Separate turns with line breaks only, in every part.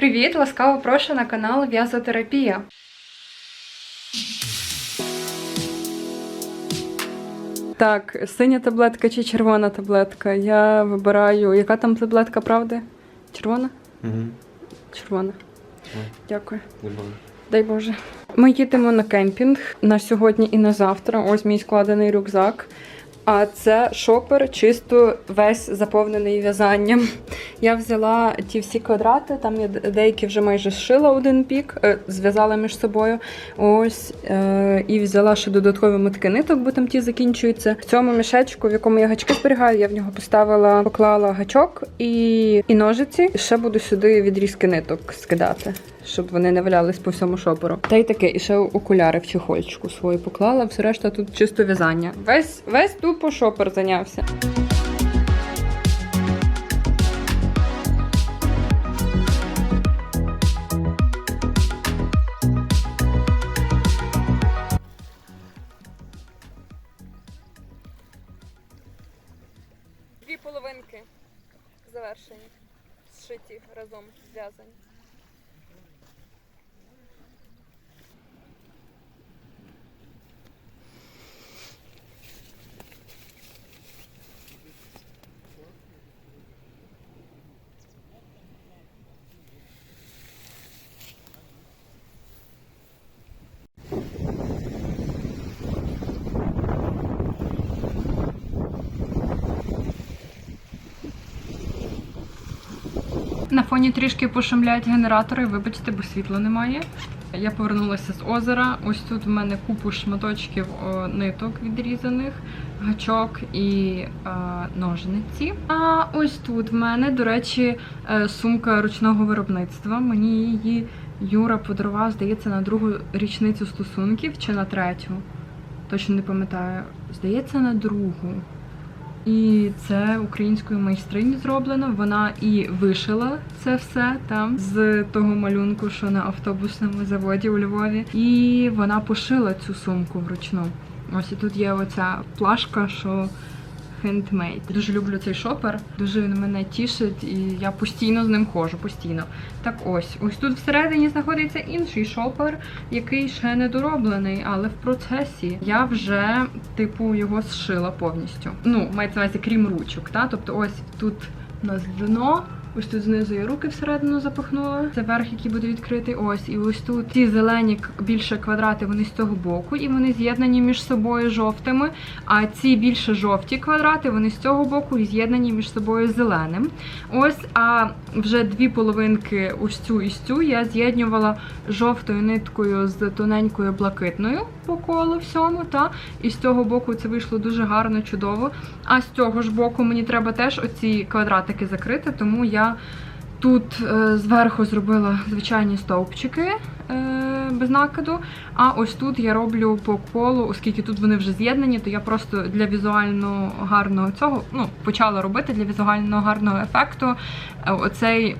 Привіт! Ласкаво прошу на канал В'язотерапія. Так, синя таблетка чи червона таблетка? Я вибираю. Яка там таблетка, правди? Червона?
Угу.
Червона.
Ой.
Дякую.
Не було.
Дай Боже. Ми їдемо на кемпінг на сьогодні і на завтра. Ось мій складений рюкзак. А це шопер, чисто весь заповнений в'язанням. Я взяла ті всі квадрати, там я деякі вже майже зшила один пік, е, зв'язала між собою. Ось е, і взяла ще додаткові мотки ниток, бо там ті закінчуються. В цьому мішечку, в якому я гачки зберігаю, я в нього поставила, поклала гачок і, і ножиці. Ще буду сюди відрізки ниток скидати щоб вони не валялись по всьому шоперу. Та й таке, і ще окуляри в чехольчику свої поклала, все решта тут чисто в'язання. Весь весь тупо шопер зайнявся. Дві половинки завершені, зшиті разом зв'язані. На фоні трішки пошумляють генератори, вибачте, бо світла немає. Я повернулася з озера. Ось тут в мене купу шматочків ниток відрізаних, гачок і е, ножниці. А ось тут в мене, до речі, е, сумка ручного виробництва. Мені її Юра подарував, здається, на другу річницю стосунків чи на третю. Точно не пам'ятаю. Здається, на другу. І це українською майстрині зроблено. Вона і вишила це все там з того малюнку, що на автобусному заводі у Львові. І вона пошила цю сумку вручну. Ось і тут є оця плашка, що хендмейд. Дуже люблю цей шопер, дуже він мене тішить, і я постійно з ним ходжу, постійно. Так ось, ось тут всередині знаходиться інший шопер, який ще не дороблений, але в процесі я вже, типу, його зшила повністю. Ну, мається на увазі, крім ручок. Та? Тобто, ось тут у нас дно. Ось тут знизу я руки всередину запахнула. Це верх, який буде відкритий. Ось, і ось тут ці зелені більше квадрати, вони з цього боку, і вони з'єднані між собою жовтими. А ці більше жовті квадрати, вони з цього боку і з'єднані між собою зеленим. Ось, а вже дві половинки, ось цю і цю, я з'єднувала жовтою ниткою з тоненькою блакитною по колу всьому. Та? І з цього боку це вийшло дуже гарно, чудово. А з цього ж боку мені треба теж оці квадратики закрити, тому я тут е, зверху зробила звичайні стовпчики е, без накиду. А ось тут я роблю по колу, оскільки тут вони вже з'єднані, то я просто для візуально гарного цього ну, почала робити для візуально гарного ефекту. е, Оцей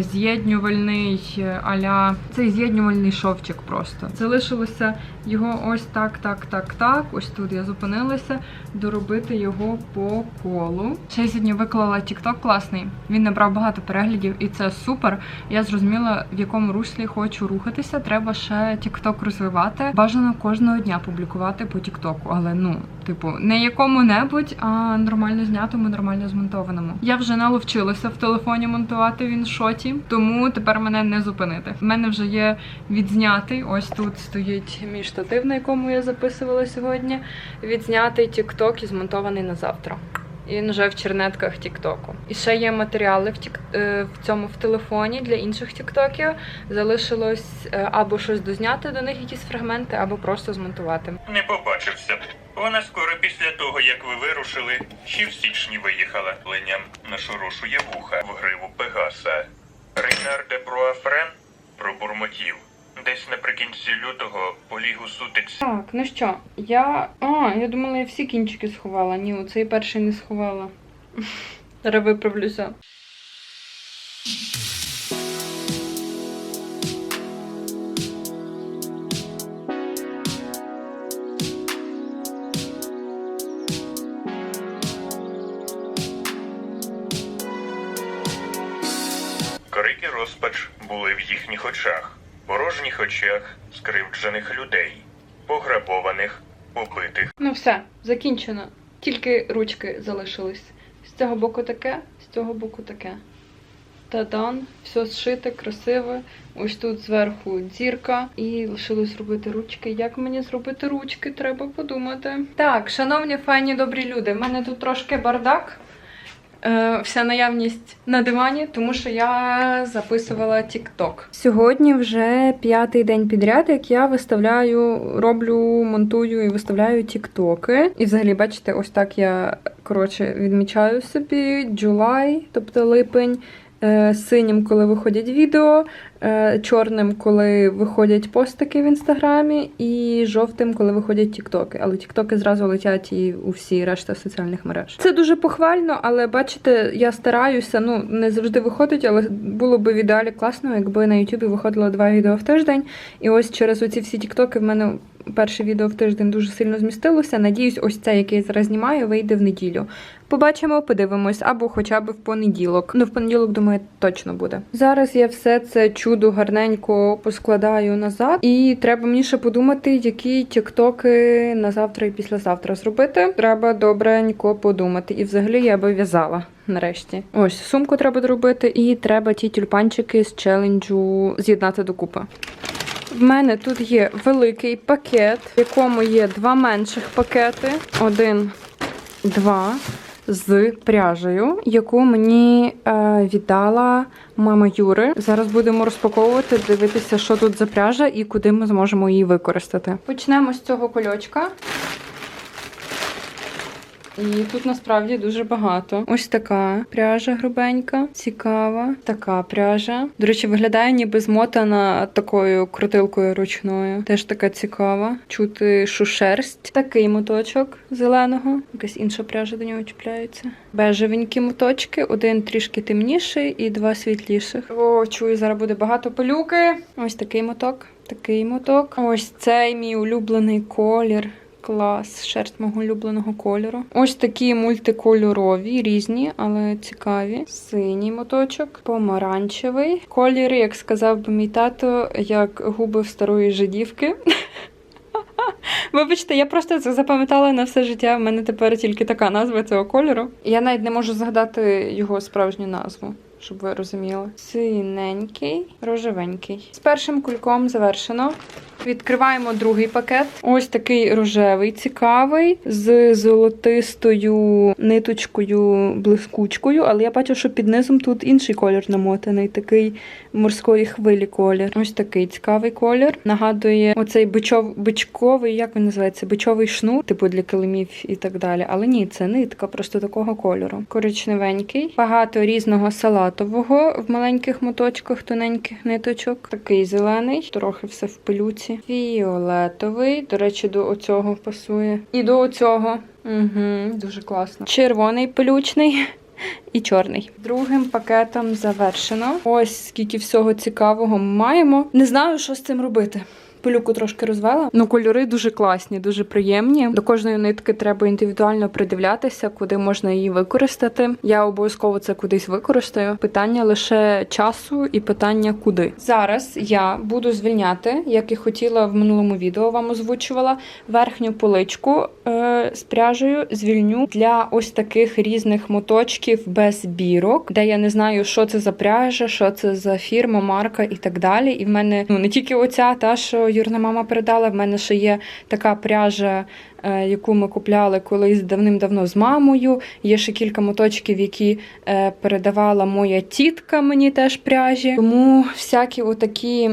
з'єднювальний аля цей з'єднювальний шовчик просто. Залишилося його ось так, так, так, так. Ось тут я зупинилася, доробити його по колу. Ще я сьогодні виклала TikTok класний. Він набрав багато переглядів, і це супер. Я зрозуміла, в якому руслі хочу рухатися. Треба ще TikTok розвивати. Бажано кожного дня публікувати по TikTok, але ну, типу, не якому-небудь, а нормально знятому, нормально змонтованому. Я вже наловчилася в телефоні монтувати він шоті, тому тепер мене не зупинити. В мене вже є відзнятий. Ось тут стоїть мій штатив, на якому я записувала сьогодні. Відзнятий TikTok і змонтований на завтра. Він вже в чернетках Тіктоку. І ще є матеріали в тік... е, в цьому в телефоні для інших тіктоків. Залишилось е, або щось дозняти до них, якісь фрагменти, або просто змонтувати.
Не побачився. Вона скоро після того, як ви вирушили, ще в січні виїхала. Леням нашорошує вуха в гриву Пегаса. Рейнар де Бруафрен пробурмотів. Десь наприкінці лютого поліг у сутиці.
Так, ну що, я. А, я думала, я всі кінчики сховала. Ні, оцей перший не сховала. Зараз виправлюся.
Крики розпач були в їхніх очах, порожніх очах скривджених людей, пограбованих, побитих.
Ну все, закінчено. Тільки ручки залишились. З цього боку таке, з цього боку таке. Тадан, все зшите, красиве. Ось тут зверху дзірка. І лишилось зробити ручки. Як мені зробити ручки? Треба подумати. Так, шановні файні добрі люди, в мене тут трошки бардак. Е, вся наявність на дивані, тому що я записувала TikTok. Сьогодні вже п'ятий день підряд, як я виставляю, роблю, монтую і виставляю тіктоки. І взагалі, бачите, ось так я коротше відмічаю собі July, тобто липень. е, Синім, коли виходять відео, чорним, коли виходять постики в інстаграмі, і жовтим, коли виходять тіктоки. Але тіктоки зразу летять і у всі решта соціальних мереж. Це дуже похвально, але бачите, я стараюся. Ну не завжди виходить, але було б в ідеалі класно, якби на Ютубі виходило два відео в тиждень. І ось через оці всі тіктоки в мене перше відео в тиждень дуже сильно змістилося. Надіюсь, ось це, яке я зараз знімаю, вийде в неділю. Побачимо, подивимось, або хоча б в понеділок. Ну, в понеділок, думаю, точно буде. Зараз я все це чудо гарненько поскладаю назад, і треба мені ще подумати, які тіктоки на завтра і післязавтра зробити. Треба добренько подумати. І взагалі я би в'язала. Нарешті, ось сумку треба доробити, і треба ті тюльпанчики з челенджу з'єднати докупи. В мене тут є великий пакет, в якому є два менших пакети. Один, два з пряжею, яку мені е, віддала мама Юри. Зараз будемо розпаковувати, дивитися, що тут за пряжа і куди ми зможемо її використати. Почнемо з цього кольочка. І тут насправді дуже багато. Ось така пряжа грубенька, цікава. Така пряжа. До речі, виглядає ніби змотана такою крутилкою ручною. Теж така цікава. Чути шушерсть. Такий моточок зеленого. Якась інша пряжа до нього чіпляється. Бежевенькі моточки, один трішки темніший і два світліших. О, чую, зараз буде багато пилюки. Ось такий моток. Такий моток. Ось цей мій улюблений колір. Клас, шерсть мого улюбленого кольору. Ось такі мультикольорові, різні, але цікаві. Синій моточок, помаранчевий. Кольори, як сказав би мій тато, як губи в старої жидівки. Вибачте, я просто це запам'ятала на все життя. В мене тепер тільки така назва цього кольору. Я навіть не можу згадати його справжню назву. Щоб ви розуміли. Синенький, рожевенький. З першим кульком завершено. Відкриваємо другий пакет. Ось такий рожевий, цікавий, з золотистою ниточкою, блискучкою, але я бачу, що під низом тут інший колір намотаний, такий морської хвилі колір. Ось такий цікавий колір. Нагадує оцей бичов, бичковий, як він називається? Бичовий шнур, типу для килимів і так далі. Але ні, це нитка просто такого кольору. Коричневенький, багато різного салатового в маленьких моточках, тоненьких ниточок. Такий зелений, трохи все в пилюці. Фіолетовий, до речі, до оцього пасує. І до оцього. Угу, дуже класно. Червоний пелючний. І чорний. Другим пакетом завершено. Ось скільки всього цікавого ми маємо. Не знаю, що з цим робити. Пилюку трошки розвела. Ну, кольори дуже класні, дуже приємні. До кожної нитки треба індивідуально придивлятися, куди можна її використати. Я обов'язково це кудись використаю. Питання лише часу і питання куди. Зараз я буду звільняти, як і хотіла в минулому відео вам озвучувала, верхню поличку е, з пряжею звільню для ось таких різних моточків без бірок, де я не знаю, що це за пряжа, що це за фірма, марка і так далі. І в мене ну не тільки оця, та що Юрна мама передала. В мене ще є така пряжа, е, яку ми купляли колись давним-давно з мамою. Є ще кілька моточків, які е, передавала моя тітка мені теж пряжі. Тому всякі отакі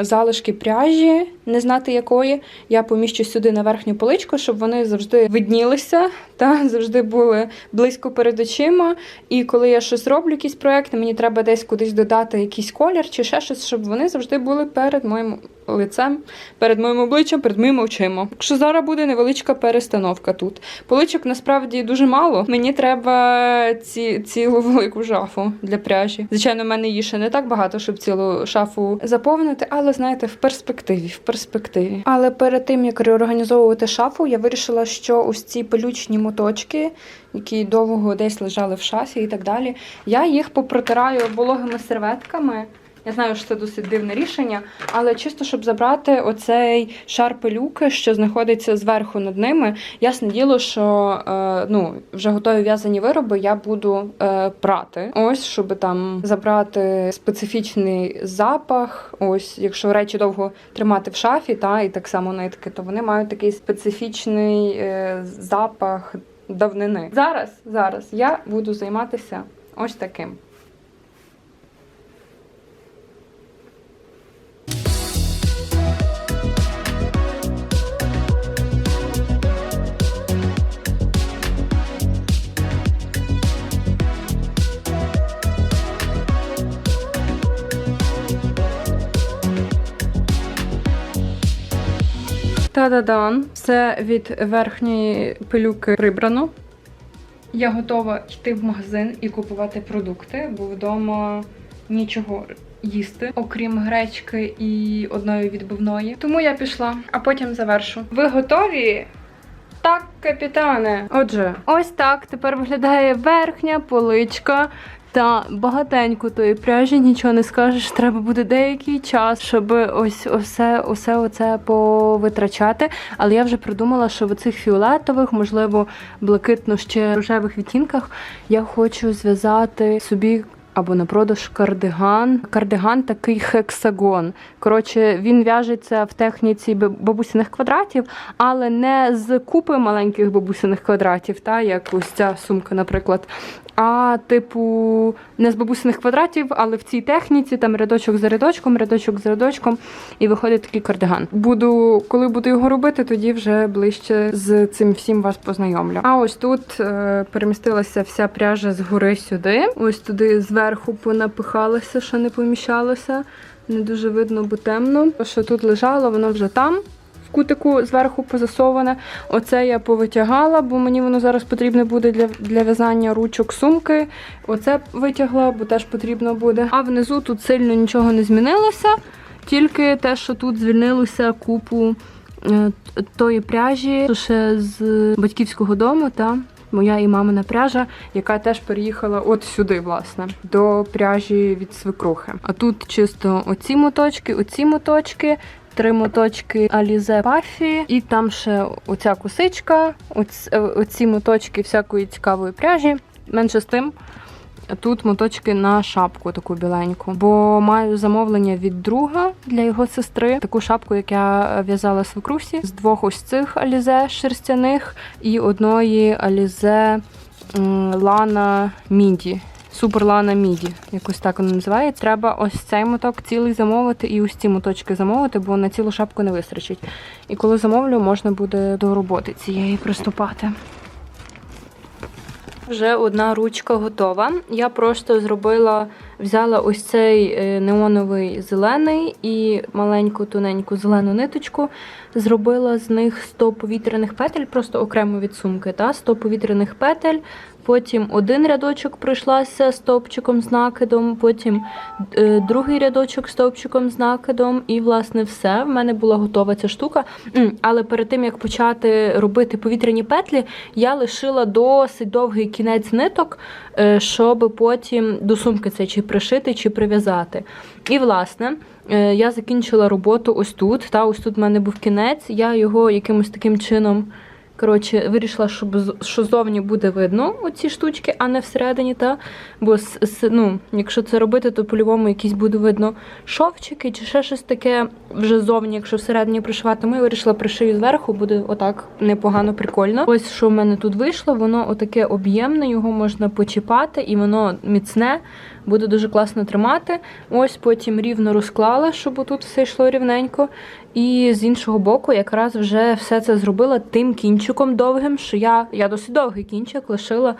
залишки пряжі, не знати якої, я поміщу сюди на верхню поличку, щоб вони завжди виднілися та завжди були близько перед очима. І коли я щось роблю, якісь проекти, мені треба десь кудись додати якийсь колір чи ще щось, щоб вони завжди були перед моїм лицем, перед моїм обличчям, перед моїми очима. Якщо зараз буде невеличка перестановка тут. Поличок насправді дуже мало. Мені треба ці, цілу велику шафу для пряжі. Звичайно, в мене її ще не так багато, щоб цілу шафу заповнити, але знаєте, в перспективі, в перспективі. Але перед тим як реорганізовувати шафу, я вирішила, що ось ці пелючні моточки, які довго десь лежали в шафі і так далі, я їх попротираю вологими серветками Я знаю, що це досить дивне рішення, але чисто щоб забрати оцей шар пилюки, що знаходиться зверху над ними. Ясне діло, що е, ну, вже готові в'язані вироби я буду е, прати. Ось, щоб там забрати специфічний запах. Ось, якщо речі довго тримати в шафі, та і так само нитки, то вони мають такий специфічний е, запах давнини. Зараз, зараз я буду займатися ось таким. Та-да-дан. Все від верхньої пилюки прибрано. Я готова йти в магазин і купувати продукти, бо вдома нічого їсти, окрім гречки і одної відбивної. Тому я пішла, а потім завершу. Ви готові? Так, капітане. Отже, ось так тепер виглядає верхня поличка. Та багатенько тої пряжі, нічого не скажеш. Треба буде деякий час, щоб ось усе, усе оце повитрачати. Але я вже придумала, що в цих фіолетових, можливо, блакитно ще рожевих відтінках я хочу зв'язати собі. Або на продаж кардиган. Кардиган такий хексагон. Коротше, він в'яжеться в техніці баб- бабусиних квадратів, але не з купи маленьких бабусиних квадратів, та як ось ця сумка, наприклад. А, типу, не з бабусиних квадратів, але в цій техніці там рядочок за рядочком, рядочок за рядочком, і виходить такий кардиган. Буду, коли буду його робити, тоді вже ближче з цим всім вас познайомлю. А ось тут е, перемістилася вся пряжа згори сюди. Ось туди зверху понапихалася, що не поміщалося. Не дуже видно, бо темно. Що тут лежало, воно вже там. Кутику зверху позасоване. Оце я повитягала, бо мені воно зараз потрібне буде для, для в'язання ручок сумки. Оце витягла, бо теж потрібно буде. А внизу тут сильно нічого не змінилося, тільки те, що тут звільнилося купу е, тої пряжі, ще з батьківського дому, та моя і мамина пряжа, яка теж переїхала от сюди, власне, до пряжі від свекрухи. А тут чисто оці моточки, оці моточки. Три моточки Alize Puffy, і там ще оця косичка, оць, е, оці моточки всякої цікавої пряжі. Менше з тим, тут моточки на шапку таку біленьку. Бо маю замовлення від друга для його сестри. Таку шапку, як я в'язала свекрусі, з двох ось цих Alize шерстяних і одної Alize м, Lana Midi. Супер Лана Міді, якось так воно називається. Треба ось цей моток цілий замовити і ось ці моточки замовити, бо на цілу шапку не вистачить. І коли замовлю, можна буде до роботи цієї приступати. Вже одна ручка готова. Я просто зробила, взяла ось цей е, неоновий зелений і маленьку тоненьку зелену ниточку. Зробила з них 100 повітряних петель, просто окремо від сумки. Та? 100 повітряних петель. Потім один рядочок пройшлася стовпчиком з накидом, потім е, другий рядочок стовпчиком з накидом, і власне все. В мене була готова ця штука. Але перед тим як почати робити повітряні петлі, я лишила досить довгий кінець ниток, е, щоб потім до сумки це чи пришити, чи прив'язати. І власне. е, Я закінчила роботу ось тут. Та ось тут в мене був кінець. Я його якимось таким чином Коротше, вирішила, щоб що зовні буде видно оці штучки, а не всередині. Та? Бо ну, якщо це робити, то по-любому якісь буде видно шовчики чи ще щось таке вже зовні, якщо всередині пришивати. Тому я вирішила пришию зверху, буде отак непогано, прикольно. Ось що в мене тут вийшло, воно отаке об'ємне, його можна почіпати, і воно міцне, буде дуже класно тримати. Ось потім рівно розклала, щоб тут все йшло рівненько. І з іншого боку, якраз вже все це зробила тим кінчиком довгим, що я, я досить довгий кінчик лишила,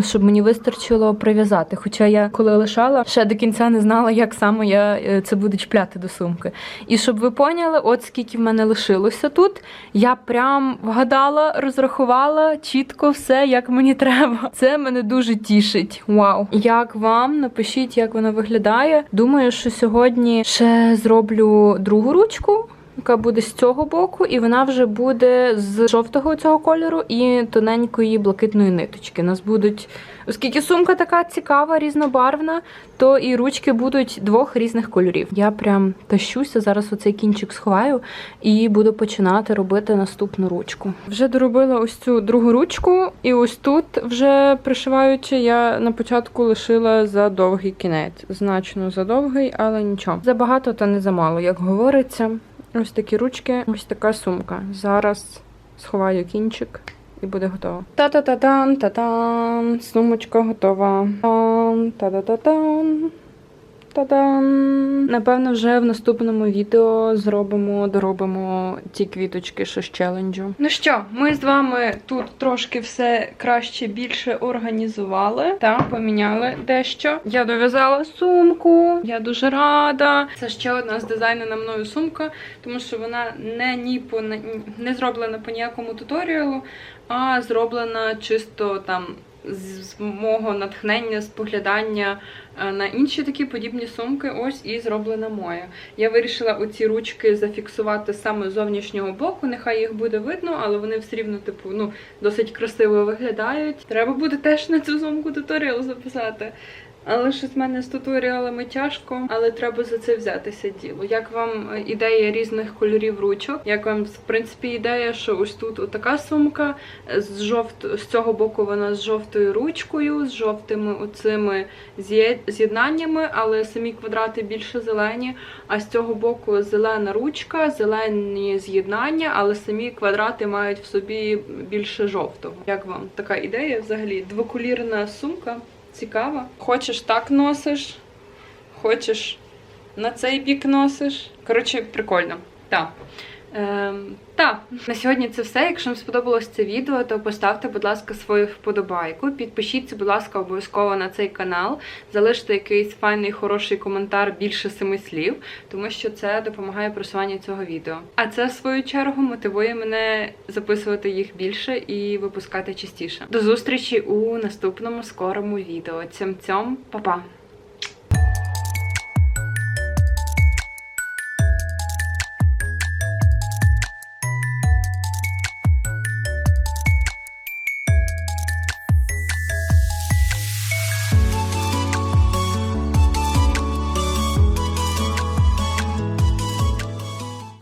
щоб мені вистачило прив'язати. Хоча я коли лишала, ще до кінця не знала, як саме я е, це буду чіпляти до сумки. І щоб ви поняли, от скільки в мене лишилося тут, я прям вгадала, розрахувала чітко все, як мені треба. Це мене дуже тішить. Вау! Як вам? Напишіть, як воно виглядає. Думаю, що сьогодні ще зроблю другу ручку. Сумка буде з цього боку, і вона вже буде з жовтого цього кольору і тоненької блакитної ниточки. У нас будуть, оскільки сумка така цікава, різнобарвна, то і ручки будуть двох різних кольорів. Я прям тащуся, зараз оцей кінчик сховаю і буду починати робити наступну ручку. Вже доробила ось цю другу ручку, і ось тут, вже пришиваючи, я на початку лишила за довгий кінець. Значно за довгий, але нічого. Забагато та не замало, як говориться. Ось такі ручки, ось така сумка. Зараз сховаю кінчик. І буде готово. Та-та-та-тан, та-тан, сумочка готова. Тан, та-та-та-тан. Та-дам! Напевно, вже в наступному відео зробимо, доробимо ті квіточки, що з челенджу. Ну що, ми з вами тут трошки все краще більше організували та поміняли дещо. Я дов'язала сумку, я дуже рада. Це ще одна з дизайнена мною сумка, тому що вона не ні по не зроблена по ніякому туторіалу, а зроблена чисто там з мого натхнення, споглядання е, на інші такі подібні сумки. Ось і зроблена моя. Я вирішила оці ручки зафіксувати саме з зовнішнього боку. Нехай їх буде видно, але вони все рівно, типу, ну, досить красиво виглядають. Треба буде теж на цю сумку туторіал записати. Але щось в мене з туторіалами тяжко, але треба за це взятися діло. Як вам е, ідея різних кольорів ручок? Як вам в принципі ідея, що ось тут отака сумка е, з жовт з цього боку вона з жовтою ручкою, з жовтими оцими з'є- з'єднаннями, але самі квадрати більше зелені. А з цього боку зелена ручка, зелені з'єднання, але самі квадрати мають в собі більше жовтого. Як вам така ідея? Взагалі двоколірна сумка. Цікаво. Хочеш так носиш, хочеш на цей бік носиш. Коротше, прикольно. Так. Ем, та, на сьогодні це все. Якщо вам сподобалось це відео, то поставте, будь ласка, свою вподобайку. Підпишіться, будь ласка, обов'язково на цей канал. Залиште якийсь файний, хороший коментар більше семи слів, тому що це допомагає просуванню цього відео. А це, в свою чергу, мотивує мене записувати їх більше і випускати частіше. До зустрічі у наступному скорому відео. Цям-цям, па-па!